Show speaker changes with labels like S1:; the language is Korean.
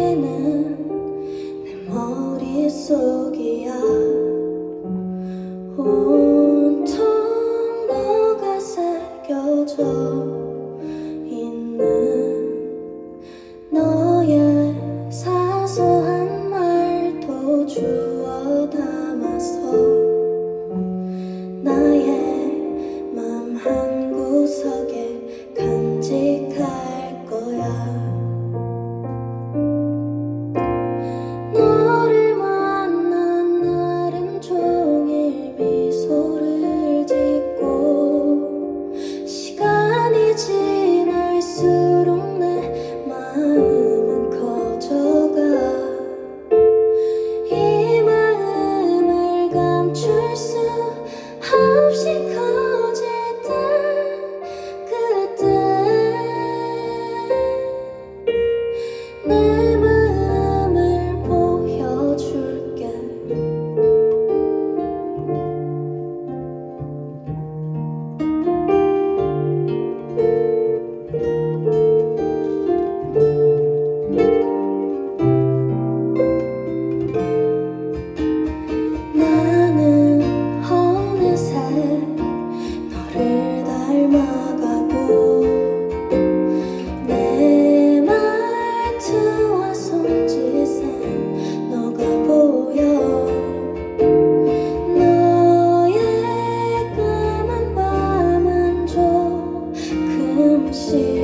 S1: 내 머릿속이야. 있는 너 cheia.